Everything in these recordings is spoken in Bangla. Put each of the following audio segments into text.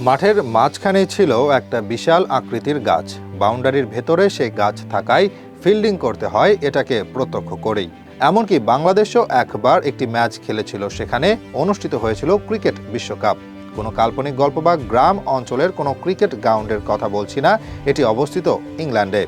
মাঠের মাঝখানেই ছিল একটা বিশাল আকৃতির গাছ। বাউন্ডারির ভেতরে সেই গাছ থাকায় ফিল্ডিং করতে হয় এটাকে প্রত্যক্ষ করেই। এমনকি বাংলাদেশও একবার একটি ম্যাচ খেলেছিল সেখানে অনুষ্ঠিত হয়েছিল ক্রিকেট বিশ্বকাপ। কোনো কাল্পনিক গল্প বা গ্রাম অঞ্চলের কোনো ক্রিকেট গ্রাউন্ডের কথা বলছি না, এটি অবস্থিত ইংল্যান্ডে।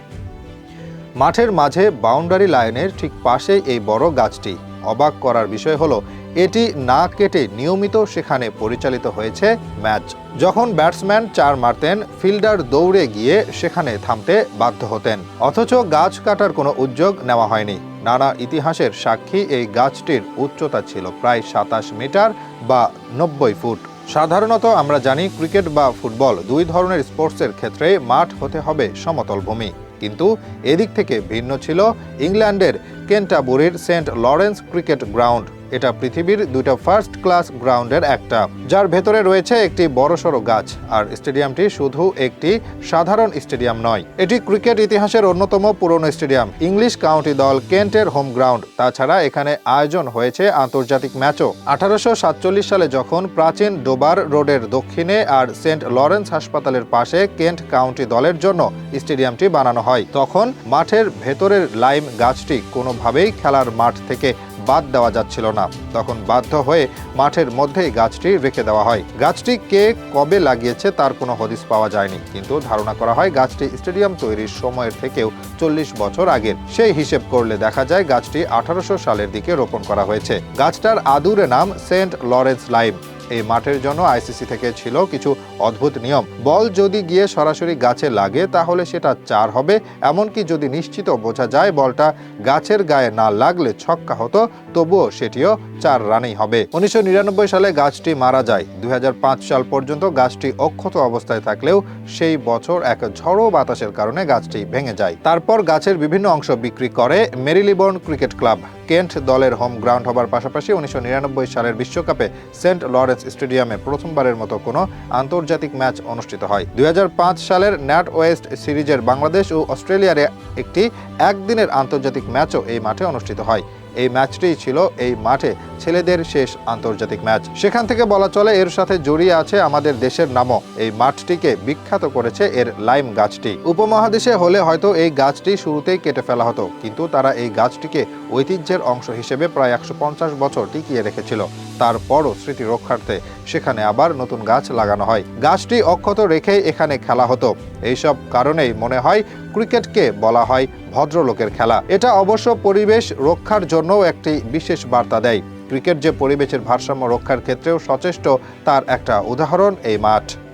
মাঠের মাঝে বাউন্ডারি লাইনের ঠিক পাশেই এই বড় গাছটি। অবাক করার বিষয় হলো এটি না কেটে নিয়মিত সেখানে পরিচালিত হয়েছে ম্যাচ। যখন ব্যাটসম্যান চার মারতেন, ফিল্ডার দৌড়ে গিয়ে সেখানে থামতে বাধ্য হতেন। অথচ গাছ কাটার কোনো উদ্যোগ নেওয়া হয়নি। নানা ইতিহাসের সাক্ষী এই গাছটির উচ্চতা ছিল প্রায় সাতাশ মিটার বা নব্বই ফুট। সাধারণত আমরা জানি ক্রিকেট বা ফুটবল দুই ধরনের স্পোর্টসের ক্ষেত্রে মাঠ হতে হবে সমতল ভূমি। কিন্তু এদিক থেকে ভিন্ন ছিল ইংল্যান্ডের কেন্টাবুরির সেন্ট লরেন্স ক্রিকেট গ্রাউন্ড। এটা পৃথিবীর দুইটা ফার্স্ট ক্লাস গ্রাউন্ডের একটা। যার ভেতরে রয়েছে একটি বড়সড় গাছ, আর স্টেডিয়ামটি শুধু একটি সাধারণ স্টেডিয়াম নয়। এটি ক্রিকেট ইতিহাসের অন্যতম পুরনো স্টেডিয়াম। ইংলিশ কাউন্টি দল কেন্টের হোম গ্রাউন্ড। তাছাড়া এখানে আয়োজন হয়েছে আন্তর্জাতিক ম্যাচও। আঠারোশো সাতচল্লিশ সালে যখন প্রাচীন ডোবার রোডের দক্ষিণে আর সেন্ট লরেন্স হাসপাতালের পাশে কেন্ট কাউন্টি দলের জন্য স্টেডিয়ামটি বানানো হয়, তখন মাঠের ভেতরের লাইম গাছটি কোনোভাবেই খেলার মাঠ থেকে বাদ দেওয়া যাচ্ছিল না। তখন বাধ্য হয়ে মাঠের মধ্যেই গাছটি রেখে দেওয়া হয়। গাছটি কে কবে লাগিয়েছে তার কোনো হদিস পাওয়া যায়নি। কিন্তু ধারণা করা হয় গাছটি স্টেডিয়াম তৈরির সময়ের থেকেও চল্লিশ বছর আগের। সেই হিসেব করলে দেখা যায় গাছটি আঠারোশো সালের দিকে রোপণ করা হয়েছে। গাছটার আদুরে নাম সেন্ট লরেন্স লাইম এই মাঠের জন্য আইসিসি থেকে ছিল কিছু অদ্ভুত নিয়ম। বল যদি গিয়ে সরাসরি গাছে লাগে, তাহলে সেটা চার হবে। এমনকি যদি নিশ্চিত বোঝা যায় বলটা গাছের গায়ে না লাগলে ছক্কা হতো, তবুও সেটিও চার রানেই হবে। উনিশশো নিরানব্বই সালে গাছটি মারা যায়। দুই হাজার পাঁচ সাল পর্যন্ত গাছটি অক্ষত অবস্থায় থাকলেও সেই বছর এক ঝড়ো বাতাসের কারণে গাছটি ভেঙে যায়। তারপর গাছের বিভিন্ন অংশ বিক্রি করে মেরিলিবর্ন ক্রিকেট ক্লাব। কেন্ট দলের হোম গ্রাউন্ড হবার পাশাপাশি উনিশশো নিরানব্বই সালের বিশ্বকাপে সেন্ট লরেন্স স্টেডিয়ামে প্রথমবারের মতো কোনো আন্তর্জাতিক ম্যাচ অনুষ্ঠিত হয়। দুই হাজার পাঁচ সালের ন্যাট ওয়েস্ট সিরিজের বাংলাদেশ ও অস্ট্রেলিয়ার একটি একদিনের আন্তর্জাতিক ম্যাচও এই মাঠে অনুষ্ঠিত হয়। এই ম্যাচটিই ছিল এই মাঠে ছেলেদের শেষ আন্তর্জাতিক ম্যাচ। সেখান থেকে বলা চলে এর সাথে জড়িয়ে আছে আমাদের দেশের নামও। এই মাঠটিকে বিখ্যাত করেছে এর লাইম গাছটি। উপমহাদেশে হলে হয়তো এই গাছটি শুরুতেই কেটে ফেলা হতো, কিন্তু তারা এই গাছটিকে ঐতিহ্যের অংশ হিসেবে প্রায় একশো পঞ্চাশ বছর টিকিয়ে রেখেছিল। তারপরও স্মৃতি রক্ষার্থে সেখানে আবার নতুন গাছ লাগানো হয়। গাছটি অক্ষত রেখেই এখানে খেলা হতো। এইসব কারণেই মনে হয় ক্রিকেটকে বলা হয় ভদ্রলোকের খেলা। এটা অবশ্য পরিবেশ রক্ষার জন্যও একটি বিশেষ বার্তা দেয়। ক্রিকেট যে পরিবেশের ভারসাম্য রক্ষার ক্ষেত্রেও সচেষ্ট, তার একটা উদাহরণ এই মাঠ।